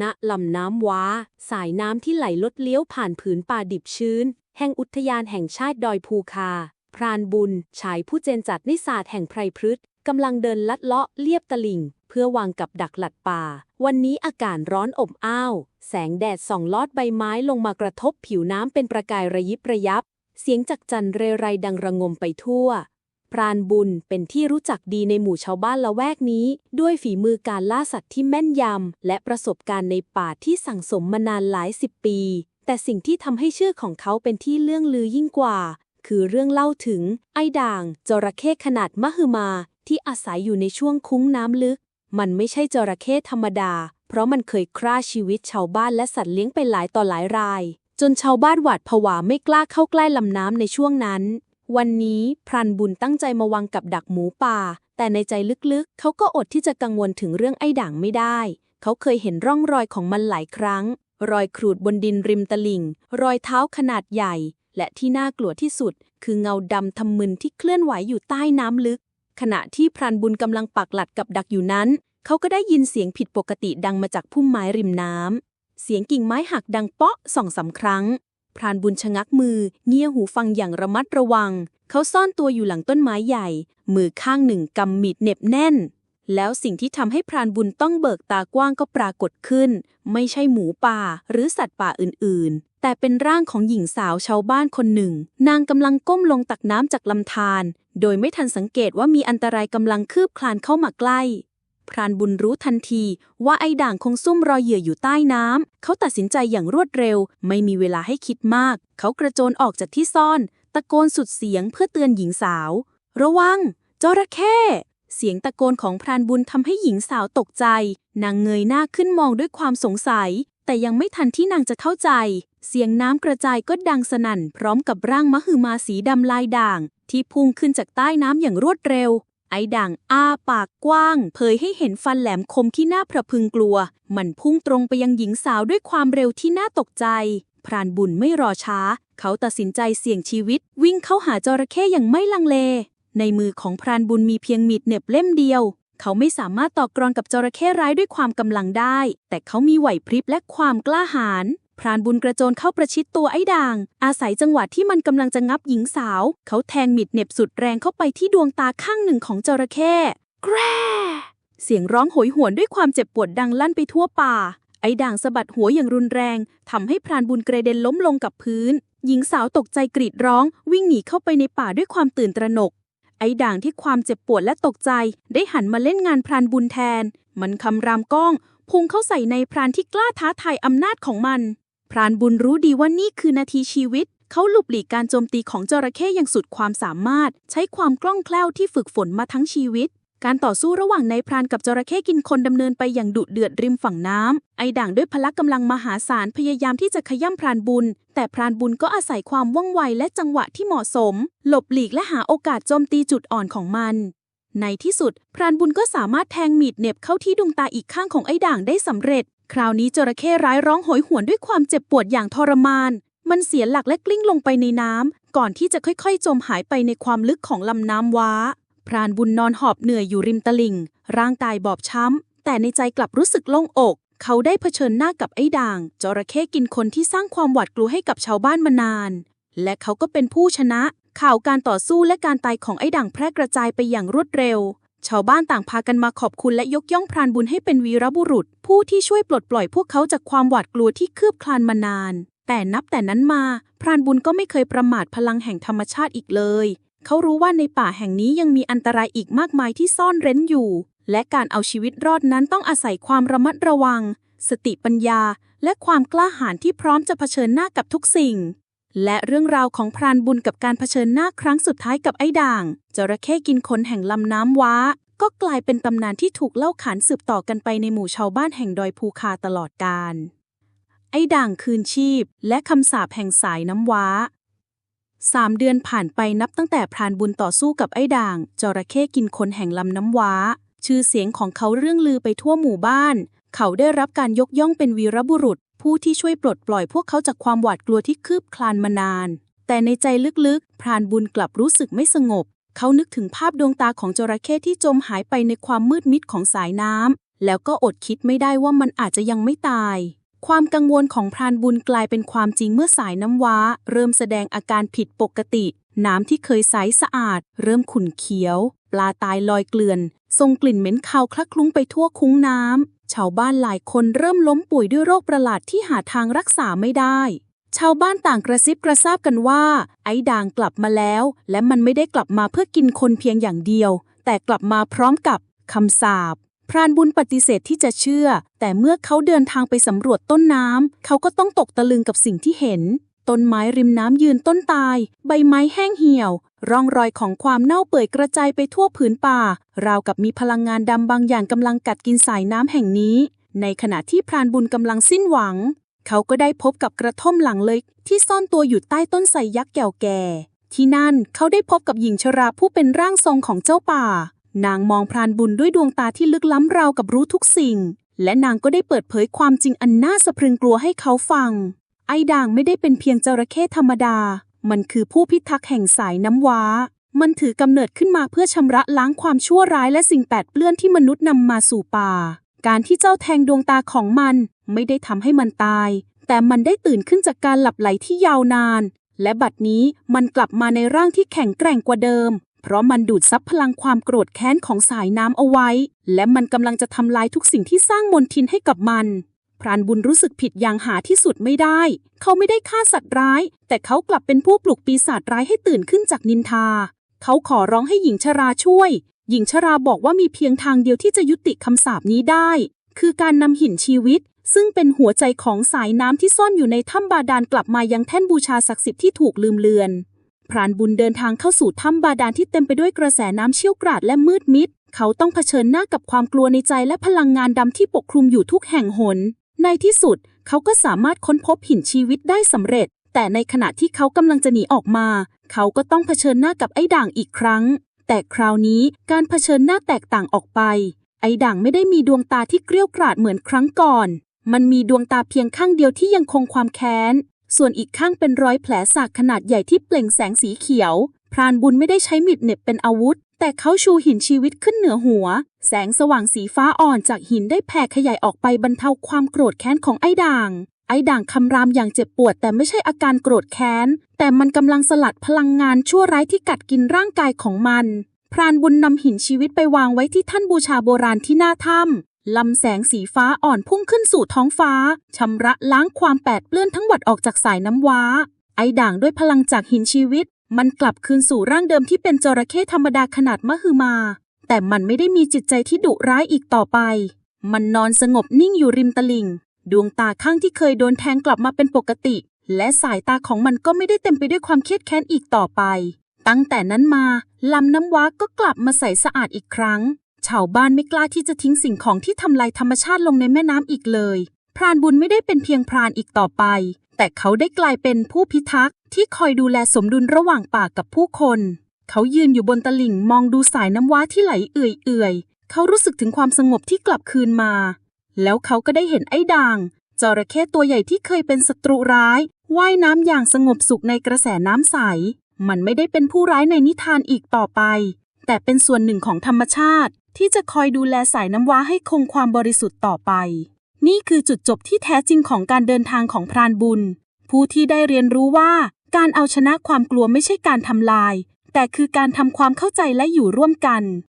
ณลำน้ำว้า สายน้ำที่ไหลลดเลี้ยวผ่านผืนป่าดิบชื้น แห่งอุทยานแห่งชาติดอยภูคา พรานบุญ ชายผู้เจนจัดนิสาสแห่งไพรพฤษกำลังเดินลัดเลาะเลียบตลิ่ง เพื่อวางกับดักหลัดป่า วันนี้อากาศร้อนอบอ้าว แสงแดดส่องลอดใบไม้ลงมากระทบผิวน้ำเป็นประกายระยิบระยับ เสียงจักจันเรไรดังระงมไปทั่ว พรานบุญเป็นที่รู้จักดีในหมู่ชาวบ้านละแวกนี้ ด้วยฝีมือการล่าสัตว์ที่แม่นยำ และประสบการณ์ในป่าที่สั่งสมมานานหลายสิบปี แต่สิ่งที่ทำให้ชื่อของเขาเป็นที่เลื่องลือยิ่งกว่า คือเรื่องเล่าถึง ไอ้ด่าง จระเข้ขนาดมหึมา ที่อาศัยอยู่ในช่วงคุ้งน้ำลึก มันไม่ใช่จระเข้ธรรมดา เพราะมันเคยฆ่าชีวิตชาวบ้านและสัตว์เลี้ยงไปหลายต่อหลายราย จนชาวบ้านหวาดผวาไม่กล้าเข้าใกล้ลำน้ำในช่วงนั้น วันนี้พรันบุญตั้งใจมาวางกับดักหมูป่า แต่ในใจลึกๆ เขาก็อดที่จะกังวลถึงเรื่องไอ้ด่างไม่ได้ เขาเคยเห็นร่องรอยของมันหลายครั้ง รอยขรูดบนดินริมตลิ่ง รอยเท้าขนาดใหญ่ และที่น่ากลัวที่สุด คือเงาดำทำมึนที่เคลื่อนไหวอยู่ใต้น้ำลึก ขณะที่พรานบุญกำลังปักหลัดกับดักอยู่นั้น เขาก็ได้ยินเสียงผิดปกติดังมาจากพุ่มไม้ริมน้ำเสียงกิ่งไม้หักดังเปาะสองสามครั้ง พรานบุญชะงักมือ เงี่ยหูฟังอย่างระมัดระวัง เขาซ่อนตัวอยู่หลังต้นไม้ใหญ่ มือข้างหนึ่งกำมีดเน็บแน่น แล้วสิ่งที่ทำให้พรานบุญต้องเบิกตากว้างก็ปรากฏขึ้น ไม่ใช่หมูป่าหรือสัตว์ป่าอื่น ๆ แต่เป็นร่างของหญิงสาวชาวบ้านคนหนึ่ง นางกำลังก้มลงตักน้ำจากลำธารโดยไม่ทันสังเกตว่ามีอันตรายกำลังคืบคลานเข้ามาใกล้ พรานบุญรู้ทันทีว่าไอ้ด่างคงซุ่มรอเหยื่ออยู่ใต้น้ำ เขาตัดสินใจอย่างรวดเร็ว ไม่มีเวลาให้คิดมาก เขากระโจนออกจากที่ซ่อน ตะโกนสุดเสียงเพื่อเตือนหญิงสาว ระวัง จระเข้ เสียงตะโกนของพรานบุญทำให้หญิงสาวตกใจ นางเงยหน้าขึ้นมองด้วยความสงสัย แต่ยังไม่ทันที่นางจะเข้าใจ เสียงน้ำกระจายก็ดังสนั่น พร้อมกับร่างมหึมาสีดำลายด่าง ที่พุ่งขึ้นจากใต้น้ำอย่างรวดเร็ว ไอ้ด่างอ้าปากกว้าง เผยให้เห็นฟันแหลมคมที่น่าพระพึงกลัว มันพุ่งตรงไปยังหญิงสาวด้วยความเร็วที่น่าตกใจ พรานบุญไม่รอช้า เขาตัดสินใจเสี่ยงชีวิต วิ่งเข้าหาจระเข้อย่างไม่ลังเล ในมือของพรานบุญมีเพียงมีดเหน็บเล่มเดียว เขาไม่สามารถต่อกรกับจระเข้ร้ายด้วยความกำลังได้ แต่เขามีไหวพริบและความกล้าหาญ พรานบุญกระโจนเข้าประชิดตัวไอ้ด่าง อาศัยจังหวะที่มันกำลังจะงับหญิงสาว เขาแทงมีดเหน็บสุดแรงเข้าไปที่ดวงตาข้างหนึ่งของจระเข้แกรเสียงร้องโหยหวนด้วยความเจ็บปวดดังลั่นไปทั่วป่า ไอ้ด่างสะบัดหัวอย่างรุนแรงทำให้พรานบุญกระเด็นล้มลงกับพื้น หญิงสาวตกใจกรีดร้อง วิ่งหนีเข้าไปในป่าด้วยความตื่นตระหนก ไอ้ด่างที่ความเจ็บปวดและตกใจ ได้หันมาเล่นงานพรานบุญแทน มันคำรามก้องพุ่งเข้าใส่ในพรานที่กล้าท้าทายอำนาจของมัน พรานบุญรู้ดีว่านี่คือนาทีชีวิต เขาหลบหลีกการโจมตีของจระเข้อย่างสุดความสามารถ ใช้ความคล่องแคล่วที่ฝึกฝนมาทั้งชีวิต การต่อสู้ระหว่างนายพรานกับจระเข้กินคนดำเนินไปอย่างดุเดือดริมฝั่งน้ำไอด่างด้วยพละกำลังมหาศาลพยายามที่จะขย่ำพรานบุญ แต่พรานบุญก็อาศัยความว่องไวและจังหวะที่เหมาะสม หลบหลีกและหาโอกาสโจมตีจุดอ่อนของมันในที่สุด พรานบุญก็สามารถแทงมีดเน็บเข้าที่ดวงตาอีกข้างของไอ้ด่างได้สำเร็จ คราวนี้จระเข้ร้ายร้องโหยหวนด้วยความเจ็บปวดอย่างทรมาน มันเสียหลักและกลิ้งลงไปในน้ำ ก่อนที่จะค่อยๆ จมหายไปในความลึกของลำน้ำว้า พรานบุญนอนหอบเหนื่อยอยู่ริมตลิ่ง ร่างกายบอบช้ำ แต่ในใจกลับรู้สึกโล่งอก เขาได้เผชิญหน้ากับไอ้ด่าง จระเข้กินคนที่สร้างความหวาดกลัวให้กับชาวบ้านมานาน และเขาก็เป็นผู้ชนะ ข่าวการต่อสู้และการตายของไอ้ด่างแพร่กระจายไปอย่างรวดเร็ว ชาวบ้านต่างพากันมาขอบคุณและยกย่องพรานบุญให้เป็นวีรบุรุษ ผู้ที่ช่วยปลดปล่อยพวกเขาจากความหวาดกลัวที่คืบคลานมานาน แต่นับแต่นั้นมา พรานบุญก็ไม่เคยประมาทพลังแห่งธรรมชาติอีกเลย เขารู้ว่าในป่าแห่งนี้ยังมีอันตรายอีกมากมายที่ซ่อนเร้นอยู่ และการเอาชีวิตรอดนั้นต้องอาศัยความระมัดระวัง สติปัญญา และความกล้าหาญที่พร้อมจะเผชิญหน้ากับทุกสิ่งและเรื่องราวของพรานบุญกับการเผชิญหน้าครั้งสุดท้ายกับไอ้ด่างจระเข้กินคนแห่งลำน้ำว้า ก็กลายเป็นตำนานที่ถูกเล่าขานสืบต่อกันไปในหมู่ชาวบ้านแห่งดอยภูคาตลอดกาล ไอ้ด่างคืนชีพ และคำสาปแห่งสายน้ำว้าสามเดือนผ่านไปนับตั้งแต่พรานบุญต่อสู้กับไอ้ด่าง จระเข้กินคนแห่งลำน้ำว้า ชื่อเสียงของเขาเรื่องลือไปทั่วหมู่บ้าน เขาได้รับการยกย่องเป็นวีรบุรุษ ผู้ที่ช่วยปลดปล่อยพวกเขาจากความหวาดกลัวที่คืบคลานมานาน แต่ในใจลึกๆ พรานบุญกลับรู้สึกไม่สงบ เขานึกถึงภาพดวงตาของจระเข้ที่จมหายไปในความมืดมิดของสายน้ำ แล้วก็อดคิดไม่ได้ว่ามันอาจจะยังไม่ตาย ความกังวลของพรานบุญกลายเป็นความจริงเมื่อสายน้ำว้า เริ่มแสดงอาการผิดปกติ น้ำที่เคยใสสะอาด เริ่มขุ่นเขียว ปลาตายลอยเกลื่อนส่งกลิ่นเหม็นคาวคละคลุ้งไปทั่วคุ้งน้ำชาวบ้านหลายคนเริ่มล้มป่วยด้วยโรคประหลาดที่หาทางรักษาไม่ได้ ชาวบ้านต่างกระซิบกระซาบกันว่า ไอ้ด่างกลับมาแล้ว และมันไม่ได้กลับมาเพื่อกินคนเพียงอย่างเดียว แต่กลับมาพร้อมกับคำสาปพรานบุญปฏิเสธที่จะเชื่อ แต่เมื่อเขาเดินทางไปสำรวจต้นน้ำเขาก็ต้องตกตะลึงกับสิ่งที่เห็น ต้นไม้ริมน้ำยืนต้นตาย ใบไม้แห้งเหี่ยว ร่องรอยของความเน่าเปื่อยกระจายไปทั่วผืนป่า ราวกับมีพลังงานดำบางอย่างกำลังกัดกินสายน้ำแห่งนี้ ในขณะที่พรานบุญกำลังสิ้นหวัง เขาก็ได้พบกับกระท่อมหลังเล็กที่ซ่อนตัวอยู่ใต้ต้นไทรยักษ์แก่แก่ ที่นั่นเขาได้พบกับหญิงชราผู้เป็นร่างทรงของเจ้าป่า นางมองพรานบุญด้วยดวงตาที่ลึกล้ำราวกับรู้ทุกสิ่ง และนางก็ได้เปิดเผยความจริงอันน่าสะพรึงกลัวให้เขาฟัง ไอ้ด่างไม่ได้เป็นเพียงจระเข้ธรรมดา มันคือผู้พิทักษ์แห่งสายน้ำว้า มันถือกำเนิดขึ้นมาเพื่อชำระล้างความชั่วร้ายและสิ่งแปดเปื้อนที่มนุษย์นำมาสู่ป่า การที่เจ้าแทงดวงตาของมัน ไม่ได้ทำให้มันตาย แต่มันได้ตื่นขึ้นจากการหลับไหลที่ยาวนาน และบัดนี้มันกลับมาในร่างที่แข็งแกร่งกว่าเดิม เพราะมันดูดซับพลังความโกรธแค้นของสายน้ำเอาไว้ และมันกำลังจะทำลายทุกสิ่งที่สร้างมนทินให้กับมันพรานบุญรู้สึกผิดอย่างหาที่สุดไม่ได้ เขาไม่ได้ฆ่าสัตว์ร้าย แต่เขากลับเป็นผู้ปลุกปีศาจร้ายให้ตื่นขึ้นจากนินทา เขาขอร้องให้หญิงชราช่วย หญิงชราบอกว่ามีเพียงทางเดียวที่จะยุติคำสาปนี้ได้ คือการนำหินชีวิต ซึ่งเป็นหัวใจของสายน้ำที่ซ่อนอยู่ในถ้ำบาดาลกลับมายังแท่นบูชาศักดิ์สิทธิ์ที่ถูกลืมเลือน พรานบุญเดินทางเข้าสู่ถ้ำบาดาลที่เต็มไปด้วยกระแสน้ำเชี่ยวกราดและมืดมิด เขาต้องเผชิญหน้ากับความกลัวในใจและพลังงานดำที่ปกคลุมอยู่ทุกแห่งหน ในที่สุด เขาก็สามารถค้นพบหินชีวิตได้สำเร็จ แต่ในขณะที่เขากำลังจะหนีออกมา เขาก็ต้องเผชิญหน้ากับไอ้ด่างอีกครั้ง แต่คราวนี้การเผชิญหน้าแตกต่างออกไปไอ้ด่างไม่ได้มีดวงตาที่เกรี้ยวกราดเหมือนครั้งก่อน มันมีดวงตาเพียงข้างเดียวที่ยังคงความแค้น ส่วนอีกข้างเป็นรอยแผลสากขนาดใหญ่ที่เปล่งแสงสีเขียว พรานบุญไม่ได้ใช้มิดเน็บเป็นอาวุธ แต่เขาชูหินชีวิตขึ้นเหนือหัว แสงสว่างสีฟ้าอ่อนจากหินได้แผ่ขยายออกไปบรรเทาความโกรธแค้นของไอ้ด่าง ไอ้ด่างคำรามอย่างเจ็บปวดแต่ไม่ใช่อาการโกรธแค้น แต่มันกำลังสลัดพลังงานชั่วร้ายที่กัดกินร่างกายของมันพรานบุญนำหินชีวิตไปวางไว้ที่ท่านบูชาโบราณที่หน้าถ้ำ ลำแสงสีฟ้าอ่อนพุ่งขึ้นสู่ท้องฟ้า ชำระล้างความแปดเปื้อนทั้งหมดออกจากสายน้ำว้า ไอด่างด้วยพลังจากหินชีวิต มันกลับคืนสู่ร่างเดิมที่เป็นจระเข้ธรรมดาขนาดมหึมา แต่มันไม่ได้มีจิตใจที่ดุร้ายอีกต่อไป มันนอนสงบนิ่งอยู่ริมตลิ่ง ดวงตาข้างที่เคยโดนแทงกลับมาเป็นปกติ และสายตาของมันก็ไม่ได้เต็มไปด้วยความเครียดแค้นอีกต่อไป ตั้งแต่นั้นมาลำน้ำว้าก็กลับมาใสสะอาดอีกครั้ง ชาวบ้านไม่กล้าที่จะทิ้งสิ่งของที่ทำลายธรรมชาติลงในแม่น้ำอีกเลย พรานบุญไม่ได้เป็นเพียงพรานอีกต่อไป แต่เขาได้กลายเป็นผู้พิทักษ์ที่คอยดูแลสมดุลระหว่างป่ากับผู้คน เขายืนอยู่บนตลิ่งมองดูสายน้ำว้าที่ไหลเอื่อยๆ เขารู้สึกถึงความสงบที่กลับคืนมา แล้วเขาก็ได้เห็นไอ้ด่างจระเข้ตัวใหญ่ที่เคยเป็นศัตรูร้ายว่ายน้ำอย่างสงบสุขในกระแสน้ำใส มันไม่ได้เป็นผู้ร้ายในนิทานอีกต่อไป แต่เป็นส่วนหนึ่งของธรรมชาติ ที่จะคอยดูแลสายน้ำว้าให้คงความบริสุทธิ์ต่อไป นี่คือจุดจบที่แท้จริงของการเดินทางของพรานบุญ ผู้ที่ได้เรียนรู้ว่าการเอาชนะความกลัวไม่ใช่การทำลาย แต่คือการทำความเข้าใจและอยู่ร่วมกัน